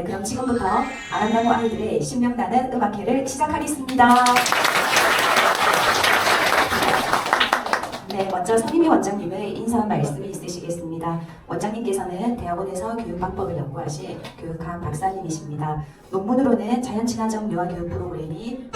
네, 그럼 지금부터 아름다운 아이들의 신명나는 음악회를 시작하겠습니다. 네, 먼저 선임이 원장님의 인사 말씀이 있으시겠습니다. 원장님께서는 대학원에서 교육방법을 연구하신 교육학 박사님이십니다. 논문으로는 자연친화적 유아교육 프로그램이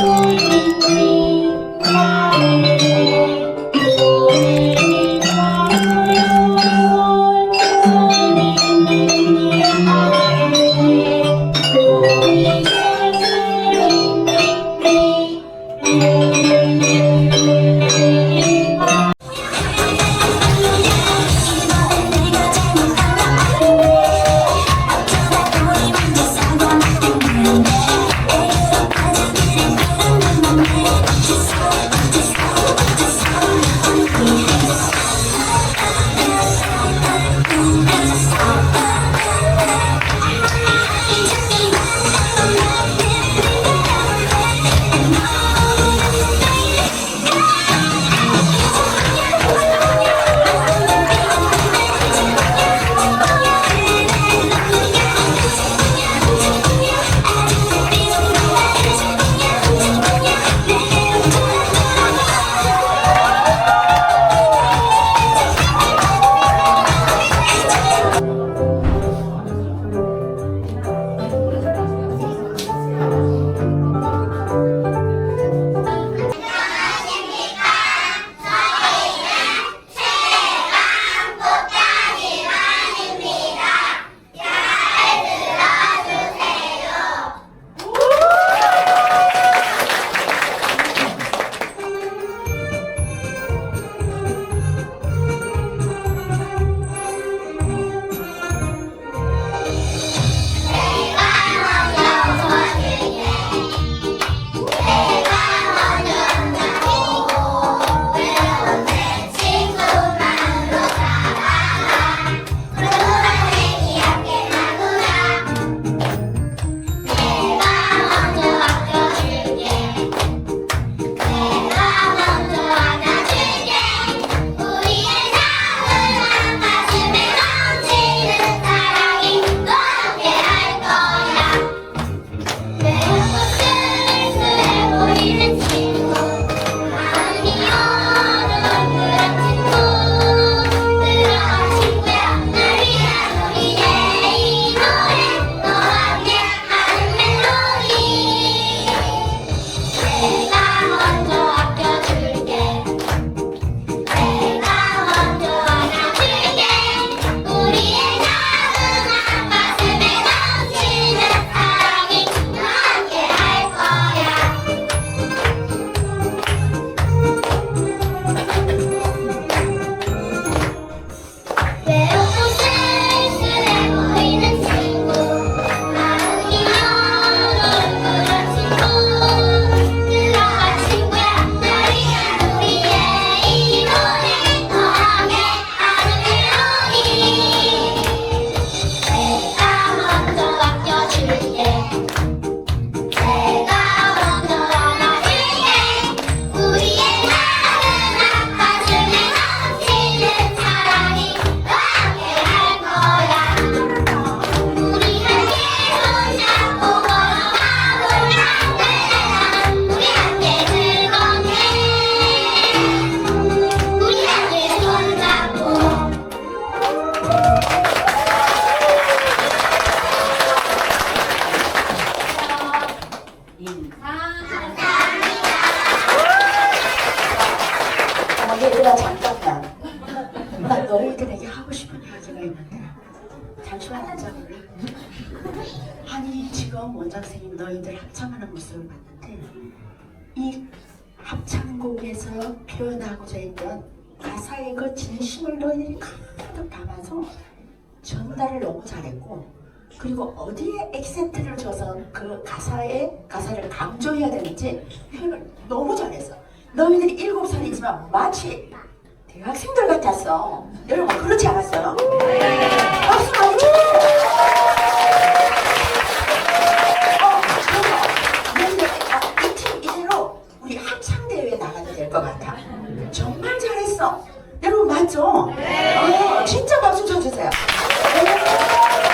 Thank you. 모습을 봤는데 이 합창곡에서 표현하고자 했던 가사의 그 진심을 너희들이 가득 담아서 전달을 너무 잘했고 그리고 어디에 액센트를 줘서 그 가사의 가사를 강조해야 되는지 표현을 너무 잘했어. 너희들이 일곱 살이지만 마치 대학생들 같았어. 여러분 그렇지 않았어요? 박 것 같아. 정말 잘했어. 여러분 맞죠? 어, 진짜 박수 쳐주세요. 오,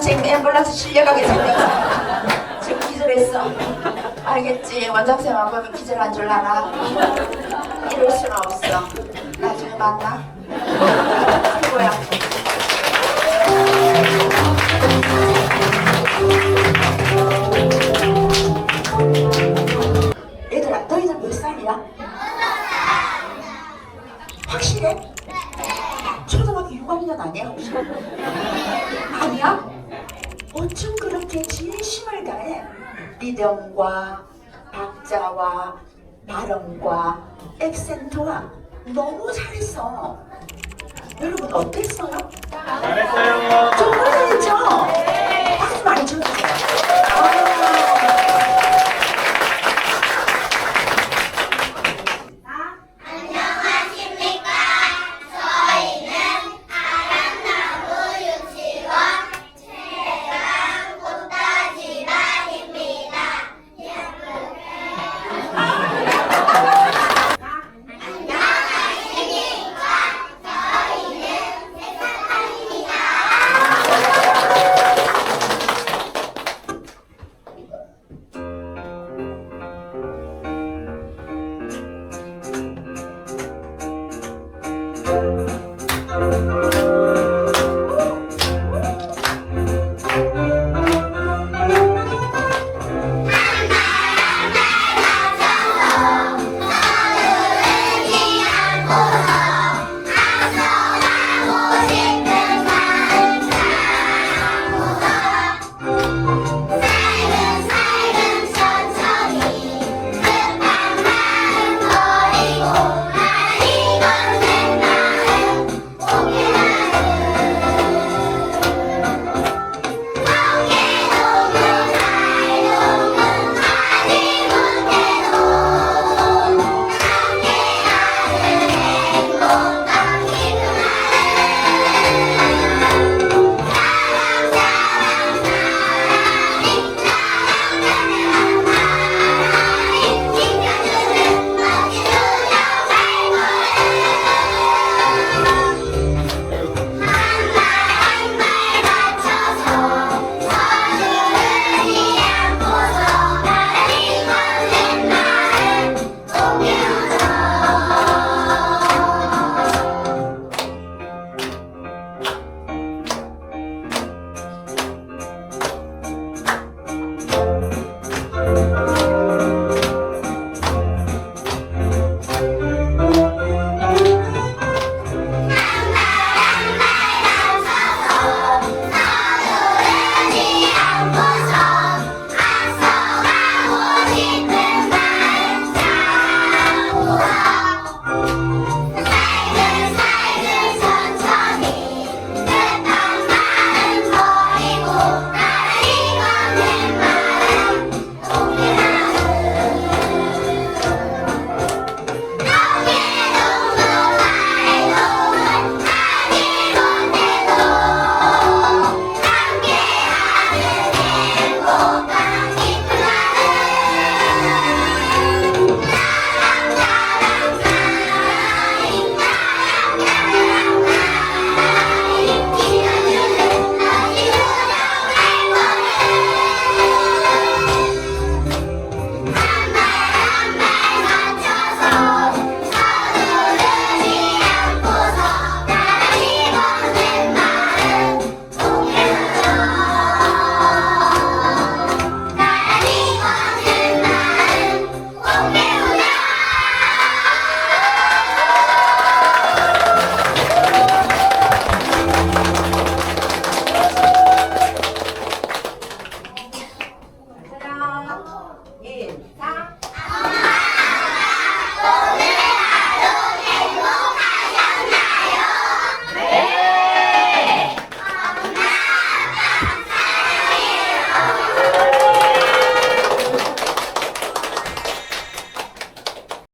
안경생 앰뷸런스 실려가게 생겼어. 지금 기절했어. 알겠지? 원장쌤만 보면 기절한 줄 알아. 이럴 수는 없어. 나중에 만나. 최고야. 얘들아, 너희들 몇 살이야? 확실해? 초등학교 6학년 아니야? 아니야? 어쩜 그렇게 진심을 다해 리듬과 박자와 발음과 액센트와 너무 잘했어. 여러분 어땠어요? 잘했어요. 정말 잘했죠? 다시 말해주세요.